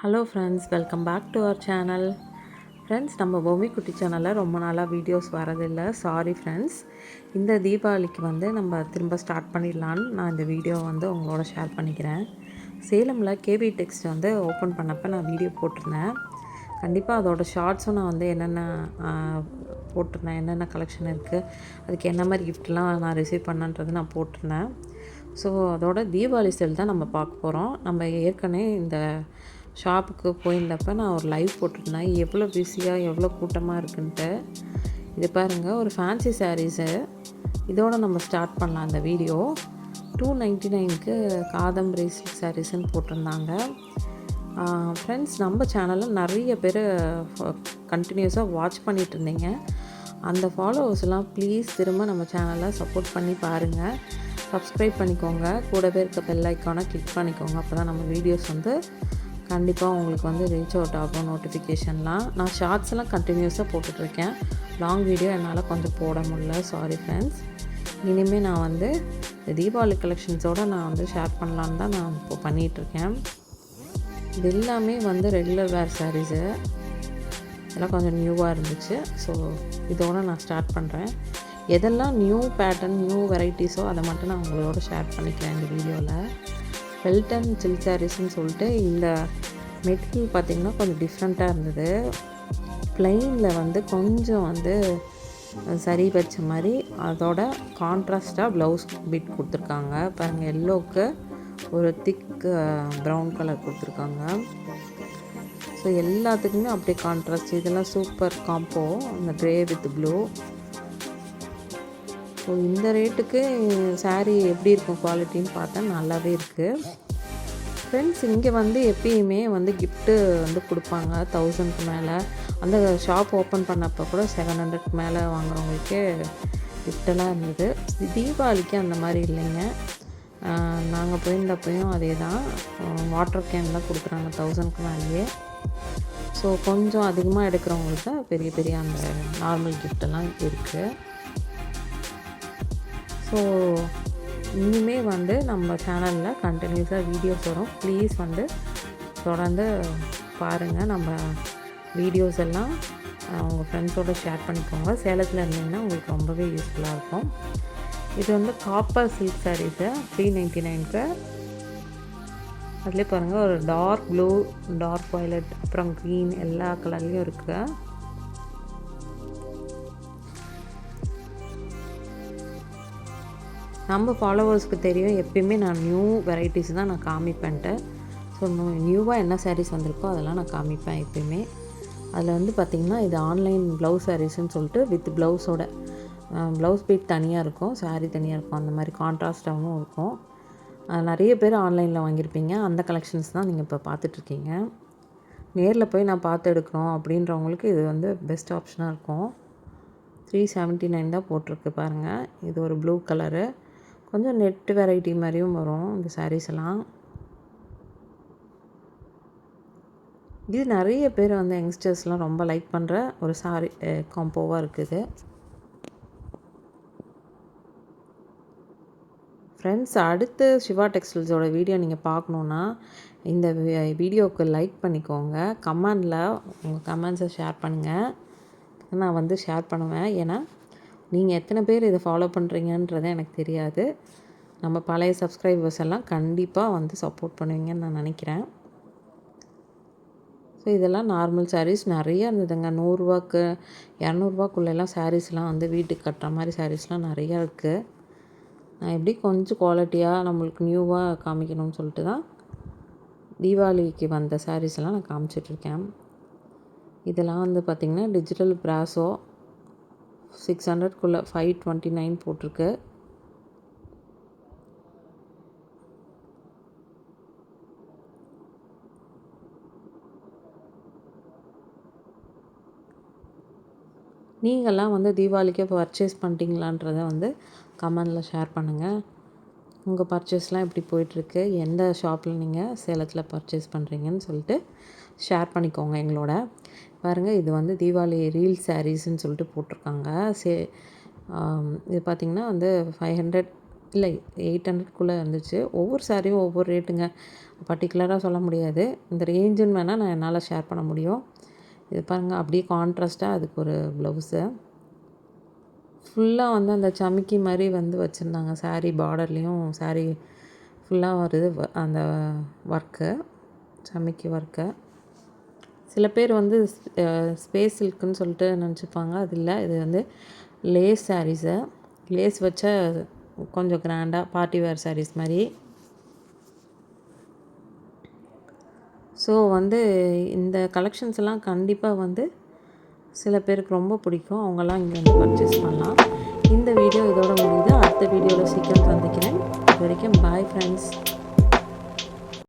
Hello friends welcome back to our channel friends நம்ம பொம்மி குட்டி சேனலில் ரொம்ப நாளாக வீடியோஸ் வரதில்லை. சாரி ஃப்ரெண்ட்ஸ் இந்த தீபாவளிக்கு வந்து நம்ம திரும்ப ஸ்டார்ட் பண்ணிடலான்னு நான் இந்த வீடியோ வந்து உங்களோட ஷேர் பண்ணிக்கிறேன். சேலமில் கேபி டெக்ஸ்ட் வந்து ஓப்பன் பண்ணப்போ நான் வீடியோ போட்டிருந்தேன். கண்டிப்பாக அதோட ஷார்ட்ஸும் நான் வந்து என்னென்ன போட்டிருந்தேன் என்னென்ன கலெக்ஷன் இருக்குது அதுக்கு என்ன மாதிரி கிஃப்ட்லாம் நான் ரிசீவ் பண்ணன்றது நான் போட்டிருந்தேன். ஸோ அதோட தீபாவளி சேல் தான் நம்ம பார்க்க போகிறோம் நம்ம ஏற்கனவே இந்த ஷாப்புக்கு போயிருந்தப்ப நான் ஒரு லைவ் போட்டிருந்தேன். எவ்வளோ பிஸியாக எவ்வளோ கூட்டமாக இருக்குன்ட்டு. இது பாருங்கள் ஒரு ஃபேன்சி சாரீஸு இதோடு நம்ம ஸ்டார்ட் பண்ணலாம் அந்த வீடியோ டூ நைன்ட்டி நைனுக்கு காதம்பரி சில்க் சாரீஸ்ன்னு போட்டிருந்தாங்க. ஃப்ரெண்ட்ஸ் நம்ம சேனலில் நிறைய பேர் கண்டினியூஸாக வாட்ச் பண்ணிகிட்டு இருந்தீங்க. அந்த ஃபாலோவர்ஸ்லாம் ப்ளீஸ் திரும்ப நம்ம சேனலை சப்போர்ட் பண்ணி பாருங்கள் சப்ஸ்கிரைப் பண்ணிக்கோங்க. கூடவே இருக்க பெல் ஐக்கானை கிளிக் பண்ணிக்கோங்க. அப்போ தான் நம்ம வீடியோஸ் வந்து கண்டிப்பாக உங்களுக்கு வந்து ரீச் அவுட் ஆகும் நோட்டிஃபிகேஷன்லாம் நான் ஷார்ட்ஸ் எல்லாம் கண்டினியூஸாக போட்டுட்ருக்கேன். லாங் வீடியோ என்னால் கொஞ்சம் போட முடியல. சாரி ஃப்ரெண்ட்ஸ் இனிமேல் நான் வந்து தீபாவளி கலெக்ஷன்ஸோடு நான் வந்து ஷேர் பண்ணலான்னு தான் நான் இப்போ பண்ணிகிட்ருக்கேன் இது எல்லாமே வந்து ரெகுலர் வேர் சாரீஸு இதெல்லாம் கொஞ்சம் நியூவாக இருந்துச்சு. ஸோ இதோட நான் ஸ்டார்ட் பண்ணுறேன் எதெல்லாம் நியூ பேட்டர்ன் நியூ வெரைட்டிஸோ அதை மட்டும் நான் உங்களோட ஷேர் பண்ணிக்கிறேன் இந்த வீடியோவில் ஃபெல்டன் சில் சாரீஸ்னு சொல்லிட்டு இந்த மெட்டீரியல் பார்த்திங்கன்னா கொஞ்சம் டிஃப்ரெண்ட்டாக இருந்தது. ப்ளைனில் வந்து கொஞ்சம் வந்து சரி வச்ச மாதிரி அதோட கான்ட்ராஸ்ட்டாக ப்ளவுஸ் பிட் கொடுத்துருக்காங்க. பாருங்கள் எல்லோவுக்கு ஒரு திக் ப்ரௌன் கலர் கொடுத்துருக்காங்க. ஸோ எல்லாத்துக்குமே அப்படியே கான்ட்ராஸ்ட் இதெல்லாம் சூப்பர் காம்போ அந்த க்ரே வித் ப்ளூ ஸோ இந்த ரேட்டுக்கு சாரீ எப்படி இருக்கும் குவாலிட்டின்னு பார்த்தா நல்லாவே இருக்குது ஃப்ரெண்ட்ஸ் இங்கே வந்து எப்பயுமே வந்து கிஃப்ட்டு வந்து கொடுப்பாங்க. தௌசண்ட்க்கு மேலே. அந்த ஷாப் ஓப்பன் பண்ணப்போ கூட செவன் ஹண்ட்ரட்க்கு மேலே வாங்குறவங்களுக்கே கிஃப்டெல்லாம் இருந்தது. தீபாவளிக்கு அந்த மாதிரி இல்லைங்க. நாங்கள் போயிருந்தப்பையும் அதே தான் வாட்டர் கேன்லாம் கொடுக்குறாங்க தௌசண்ட்க்கு மேலேயே. ஸோ கொஞ்சம் அதிகமாக எடுக்கிறவங்களுக்கு தான் பெரிய பெரிய அந்த நார்மல் கிஃப்டெல்லாம் இருக்குது ஸோ இனிமே வந்து நம்ம சேனலில் கண்டினியூஸாக வீடியோஸ் வரும். ப்ளீஸ் வந்து தொடர்ந்து பாருங்கள் நம்ம வீடியோஸ் எல்லாம் உங்கள் ஃப்ரெண்ட்ஸோடு ஷேர் பண்ணிக்கோங்க. சேலத்தில் இருந்தீங்கன்னா உங்களுக்கு ரொம்பவே யூஸ்ஃபுல்லாக இருக்கும். இது வந்து copper silk saris three ninety நைனுக்கு அதுலேயே பாருங்கள் ஒரு டார்க் ப்ளூ டார்க் வயலட் அப்புறம் க்ரீன் எல்லா கலர்லேயும் இருக்குது நம்ம ஃபாலோவர்ஸ்க்கு தெரியும் எப்பயுமே நான் நியூ வெரைட்டிஸ் தான் நான் காமிப்பேன்ட்டு ஸோ நியூவாக என்ன சாரீஸ் வந்திருக்கோ அதெல்லாம் நான் காமிப்பேன் எப்பயுமே. அதில் வந்து பார்த்திங்கன்னா இது ஆன்லைன் ப்ளவுஸ் சாரீஸ்ன்னு சொல்லிட்டு வித் ப்ளவுஸோட ப்ளவுஸ் பீட் தனியாக இருக்கும் சாரீ தனியாக இருக்கும் அந்த மாதிரி கான்ட்ராஸ்டாகவும் இருக்கும். நிறைய பேர் ஆன்லைனில் வாங்கியிருப்பீங்க அந்த கலெக்ஷன்ஸ் தான் நீங்கள் இப்போ பார்த்துட்ருக்கீங்க. நேரில் போய் நான் பார்த்து எடுக்கணும் அப்படின்றவங்களுக்கு இது வந்து பெஸ்ட் ஆப்ஷனாக இருக்கும். த்ரீ செவன்ட்டி நைன் தான் போட்டிருக்கு பாருங்கள் இது ஒரு ப்ளூ கலரு கொஞ்சம் நெட் வெரைட்டி மாதிரியும் வரும் இந்த சாரீஸ் எல்லாம். இது நிறைய பேர் வந்து யங்ஸ்டர்ஸ்லாம் ரொம்ப லைக் பண்ணுற ஒரு சாரி காம்போவாக இருக்குது. ஃப்ரெண்ட்ஸ் அடுத்து சிவா டெக்ஸ்டைல்ஸோட வீடியோ நீங்கள் பார்க்கணுன்னா இந்த வீடியோவுக்கு லைக் பண்ணிக்கோங்க. கமெண்டில் உங்கள் கமெண்ட்ஸை ஷேர் பண்ணுங்கள் நான் வந்து ஷேர் பண்ணுவேன். ஏன்னா நீங்கள் எத்தனை பேர் இதை ஃபாலோ பண்ணுறீங்கன்றது எனக்கு தெரியாது. நம்ம பழைய சப்ஸ்கிரைபர்ஸ் எல்லாம் கண்டிப்பாக வந்து சப்போர்ட் பண்ணுவீங்கன்னு நான் நினைக்கிறேன். ஸோ இதெல்லாம் நார்மல் சாரீஸ் நிறையா இருந்ததுங்க. நூறுரூவாக்கு இரநூறுவாக்குள்ளெல்லாம் சாரீஸ்லாம் வந்து வீட்டுக்கு கட்டுற மாதிரி சாரீஸ்லாம் நிறையா இருக்குது நான் எப்படி கொஞ்சம் குவாலிட்டியாக நம்மளுக்கு நியூவாக காமிக்கணும்னு சொல்லிட்டு தான் தீபாவளிக்கு வந்த சாரீஸ்லாம் நான் காமிச்சிட்ருக்கேன் இதெல்லாம் வந்து பார்த்திங்கன்னா டிஜிட்டல் ப்ராஸோ சிக்ஸ் ஹண்ட்ரட்குள்ளே ஃபைவ் டுவெண்ட்டி நைன் போட்டிருக்கு. நீங்கள்லாம் வந்து தீபாவளிக்கு பர்ச்சேஸ் பண்ணிட்டீங்களான்றதை வந்து கமெண்டில் ஷேர் பண்ணுங்கள் உங்கள் பர்ச்சேஸ்லாம் எப்படி போயிட்டுருக்கு? எந்த ஷாப்பில் நீங்கள் சேலத்தில் பர்ச்சேஸ் பண்ணுறீங்கன்னு சொல்லிட்டு ஷேர் பண்ணிக்கோங்க எங்களோட. பாருங்கள் இது வந்து தீபாவளி ரீல் சாரீஸ்ன்னு சொல்லிட்டு போட்டிருக்காங்க. சே இது பார்த்திங்கன்னா வந்து ஃபைவ் ஹண்ட்ரட் இல்லை எயிட் ஹண்ட்ரட்குள்ளே இருந்துச்சு ஒவ்வொரு சாரியும் ஒவ்வொரு ரேட்டுங்க பர்டிகுலராக சொல்ல முடியாது. இந்த ரேஞ்சுன்னு வேணால் நான் என்னால் ஷேர் பண்ண முடியும். இது பாருங்கள் அப்படியே கான்ட்ராஸ்ட்டாக அதுக்கு ஒரு ப்ளவுஸு ஃபுல்லாக வந்து அந்த சமிக்கி மாதிரி வந்து வச்சுருந்தாங்க. சாரீ பார்டர்லேயும் சாரீ ஃபுல்லாக வருது வ- அந்த ஒர்க்கு சமிக்கி ஒர்க்கு சில பேர் வந்து ஸ்பேஸ் சில்க்குன்னு சொல்லிட்டு நினச்சிப்பாங்க. அது இல்லை. இது வந்து லேஸ் சாரீஸு லேஸ் வச்ச கொஞ்சம் கிராண்டாக பார்ட்டி வேர் சாரீஸ் மாதிரி ஸோ வந்து இந்த கலெக்ஷன்ஸ் எல்லாம் கண்டிப்பாக வந்து சில பேருக்கு ரொம்ப பிடிக்கும். அவங்கெல்லாம் இங்கே வந்து பர்ச்சேஸ் பண்ணலாம். இந்த வீடியோ இதோட முடியுது. அடுத்த வீடியோவில் சீக்கிரம் சந்திக்கிறேன். இது வரைக்கும் பாய் ஃப்ரெண்ட்ஸ்